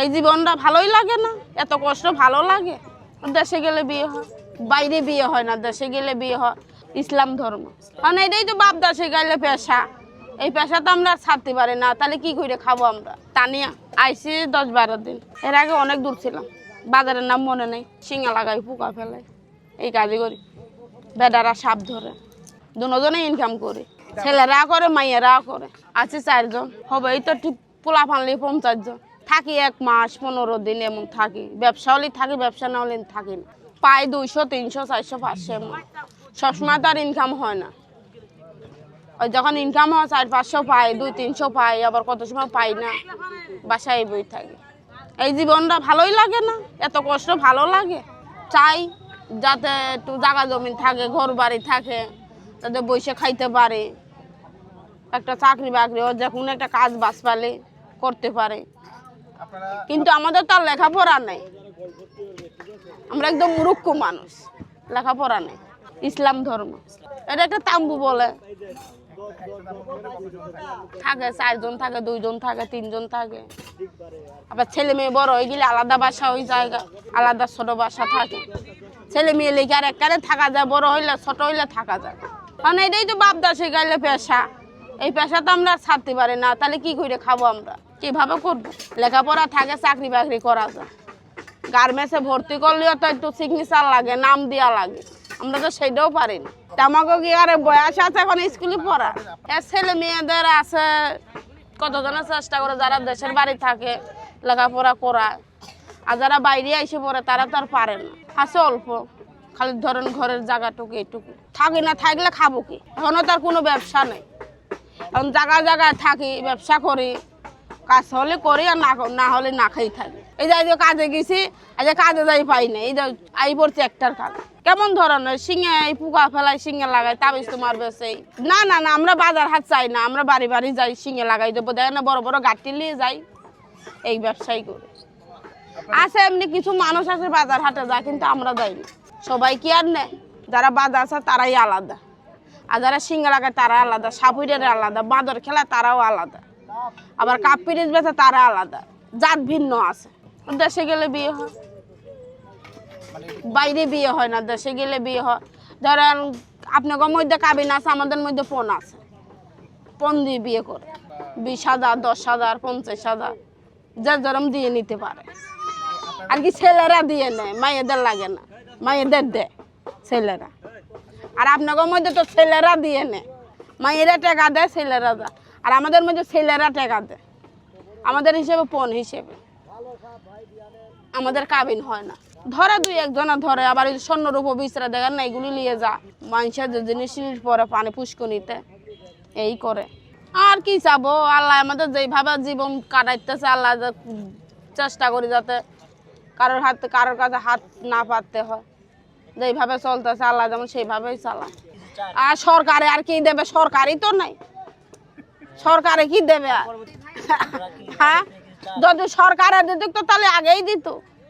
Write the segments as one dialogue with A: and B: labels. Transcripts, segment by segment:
A: এই জীবনটা ভালোই লাগে না? এত কষ্ট ভালো লাগে? দেশে গেলে বিয়ে হয়, বাইরে বিয়ে হয় না, দেশে গেলে বিয়ে হয়। ইসলাম ধর্ম। কারণ এটাই তো বাপ দেশে গেলে পেশা। এই পেশা তো আমরা ছাড়তে পারি না। তাহলে কি করে খাব আমরা? তানিয়া, আইসি দশ বারো দিন। এর আগে অনেক দূর ছিলাম। বাজারের নাম মনে নেই। শিঙা লাগাই, পোকা ফেলে এই কাজই করি। বেডারা সাপ ধরে। দুজনে ইনকাম করি। ছেলেরা করে, মাইয়েরা করে। আছে চারজন। হবে এই তো ঠিক পোলা ফানলে পঞ্চাশ জন। থাকি এক মাস, পনেরো দিন এমন থাকি। ব্যবসা হলে থাকি, ব্যবসা না হলে থাকি না। পাই দুইশো, তিনশো, চারশো, পাঁচশো এমন। সবসময় তো আর ইনকাম হয় না। ওই যখন ইনকাম হয়, চার, পাঁচশো পাই, দুই, তিনশো পাই, আবার কত সময় পাই না, বাসায় বই থাকি। এই জীবনটা ভালোই লাগে না? এত কষ্ট ভালো লাগে? চাই যাতে একটু জায়গা জমি থাকে, ঘর বাড়ি থাকে, যাতে বসে খাইতে পারে। একটা চাকরি বাকরি ও যে কোনো একটা কাজ বাজ পালে করতে পারে। কিন্তু আমাদের তো আর লেখাপড়া নেই। আমরা একদম মুরুক্ষ মানুষ। লেখাপড়া নেই। ইসলাম ধর্ম। এটা একটা তাম্বু বলে। থাকে, চারজন থাকে, দুইজন থাকে, তিনজন থাকে। আবার ছেলে মেয়ে বড় হয়ে গেলে আলাদা বাসা ওই জায়গা, আলাদা ছোট বাসা থাকে। ছেলে মেয়ে লেগে আর একবারে থাকা যায়, বড় হইলে ছোট হইলে থাকা যায়। কারণ এটাই তো বাপ দাসে গেলে পেশা। এই পেশা তো আমরা আর ছাড়তে পারি না, তাহলে কি করে খাব আমরা? কীভাবে করব? লেখাপড়া থাকে, চাকরি বাকরি করা যায়। গার্মেন্টসে ভর্তি করলেও তো একটু সিগনেচার লাগে, নাম দেওয়া লাগে। আমরা তো সেটাও পারি না। তা আমাকে কি আরে বয়স আছে এখন স্কুলে পড়া? এ ছেলে মেয়েদের আছে কতজনের চেষ্টা করে যারা দেশের বাড়ি থাকে, লেখাপড়া করা আর যারা বাইরে এসে পড়ে, তারা তো আর পারে না। আছে অল্প, খালি ধরেন ঘরের জায়গাটুকু, এইটুকু। থাকি না, থাকলে খাব কি? এখনও তার কোনো ব্যবসা নেই। এখন জায়গায় জায়গায় থাকি, ব্যবসা করি, কাজ হলে করি আর না না হলে না খাই থাকি। এই যে কাজে গেছি আজ কাজে যাই পাই না এই যে আই পড়ছি একটার কাজ। কেমন ধরনের? শিঙে এই পোকা ফেলাই শিঙে লাগাই তাবিজ তোমার বেশি না না না, আমরা বাজার হাট চাই না, আমরা বাড়ি বাড়ি যাই, শিঙে লাগাই দেবো। দেখেন না, বড় বড় গাঁটি নিয়ে যাই, এই ব্যবসাই করে। আছে এমনি কিছু মানুষ আছে বাজার হাটে যায়, কিন্তু আমরা যাই না। সবাই কি আর নেয়? যারা বাজার আছে, তারাই আলাদা। আর যারা সিঙ্গা তারা আলাদা সাপুরের আলাদা, বাঁদর খেলা তারাও আলাদা। আবার কাপ পিরিচ বেচে তারা আলাদা, জাত ভিন্ন আছে। দেশে গেলে বিয়ে হয়। বাইরে বিয়ে হয় না, দেশে গেলে বিয়ে হয়। ধরেন আপনাদের মধ্যে কাবিন আছে, আমাদের মধ্যে ফোন আছে। ফোন দিয়ে বিয়ে করে। বিশ হাজার, দশ হাজার, পঞ্চাশ হাজার যার যেরম দিয়ে নিতে পারে। আর কি ছেলেরা দিয়ে নেয়, মায়েদের লাগে না, মায়েদের দেয় ছেলেরা। আর আপনাদের মধ্যে তো ছেলেরা দিয়ে নে। মায়েরা টাকা দেয়, ছেলেরা দেয়। আর আমাদের মধ্যে ছেলেরা টাকা দেয়। আমাদের হিসেবে পণ হিসেবে। আমাদের কাবিন হয় না। ধরে দুই একজনা ধরে। আবার স্বর্ণরূপ বিচরা দেখেন না, এগুলি নিয়ে যা। মানুষের যে জিনিস জিনিস পরে পানি পুষ্কনিতে এই করে। আর কি চাবো? আল্লাহ আমাদের যেইভাবে জীবন কাটাইতেছে, আল্লাহ চেষ্টা করি যাতে কারোর হাত কারোর কাছে হাত না পাততে হয়। যেইভাবে চলতেছে আল্লাহ যেমন সেইভাবেই চালায়। আর সরকারে আর কি দেবে? সরকারই তো নাই। সরকারে কি দেবে আর? হ্যাঁ? যদি সরকারে দিত তো তাহলে আগেই দিত।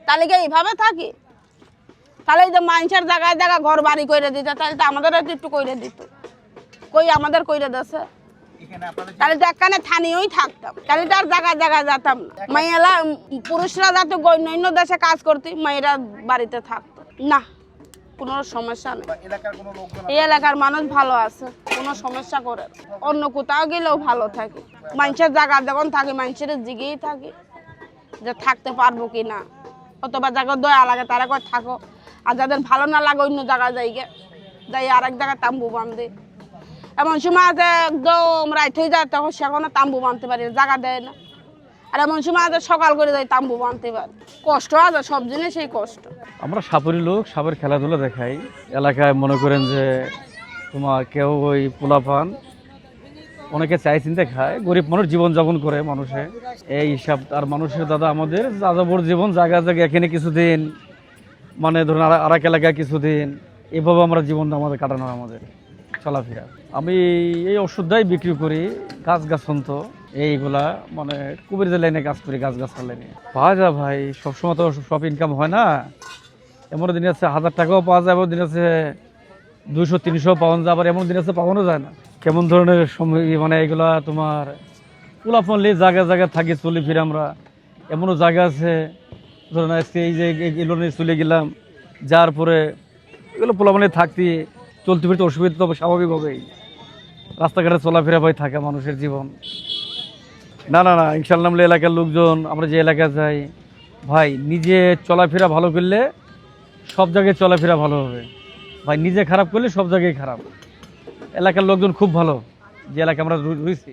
A: তাহলে কি এইভাবে থাকি? তাহলে এই যে মানুষের জায়গায় জায়গা ঘর বাড়ি করে দিত তাহলে তো আমাদের একটু করে দিত। কই আমাদের কইরে দিছে? তাহলে তো একখানে থানিয়েই থাকতাম। তাহলে তো আর জায়গায় জায়গায় যেতাম না। মেয়েরা পুরুষরা যাতে অন্য দেশে কাজ করতে মেয়েরা বাড়িতে থাকতো। না। কোনো সমস্যা নেই।
B: এলাকার
A: এই এলাকার মানুষ ভালো আছে কোনো সমস্যা করে অন্য কোথাও গেলেও ভালো থাকে। মানুষের জায়গা যখন থাকে মানুষের জিগেই থাকে যে থাকতে পারব কি না। অথবা জায়গা দয়া লাগে তারা কয় থাকো। আর যাদের ভালো না লাগে অন্য জায়গায় যাই গে যাই আর এক জায়গায় তাম্বু বাঁধে। এমন সময় আছে একদম রাইত হয়ে যায় তখন সেখানে তাম্বু বাঁধতে পারি জায়গা দেয় না। আর এমন সময় আছে সকাল করে যাই তাম্বু বাঁধতে পারি। কষ্ট আছে সব জিনিসই কষ্ট।
C: আমরা সাপুরি লোক, সাপের খেলাধুলা দেখাই। এলাকায় মনে করেন যে তোমার কেউ ওই পোলাপান অনেকে চাই চিন্তা খায়, গরিব মানুষ জীবনযাপন করে মানুষে। এই হিসাব, আর মানুষের দাদা আমাদের যাযাবর জীবন জায়গা জায়গা এখানে কিছুদিন মানে ধরুন আর আর এক এলাকায় কিছুদিন, এভাবে আমরা জীবনটা আমাদের কাটানো আমাদের চলাফেরা। আমি এই ওষুধটাই বিক্রি করি, গাছ গাছন্ত। এইগুলা মানে কুবেরদের লাইনে কাজ করি গাছ গাছার লাইনে। পাওয়া যায় ভাই, সবসময় তো সব ইনকাম হয় না। এমন দিন আছে হাজার টাকাও পাওয়া যায়, এমন দিন আছে দুইশো, তিনশো পাওয়া যায়, আবার এমন দিন আছে পাওয়ানো যায় না। কেমন ধরনের মানে এগুলা তোমার পোলাপনলি জায়গায় জায়গায় থাকি চলি ফিরে আমরা। এমনও জায়গা আছে ধরুন আজকে এই যে এগুলো নিয়ে চলে গেলাম, যার পরে এগুলো পোলাপানে থাকতে চলতে ফিরতে অসুবিধা তো স্বাভাবিকভাবেই। রাস্তাঘাটে চলাফেরা ভাই থাকে মানুষের জীবন। না না না, ইনশাল্লাহ এলাকার লোকজন, আমরা যে এলাকায় যাই, ভাই, নিজে চলাফেরা ভালো করলে সব জায়গায় চলাফেরা ভালো হবে। ভাই, নিজে খারাপ করলে সব জায়গায় খারাপ। এলাকার লোকজন খুব ভালো, যে এলাকায় আমরা রয়েছি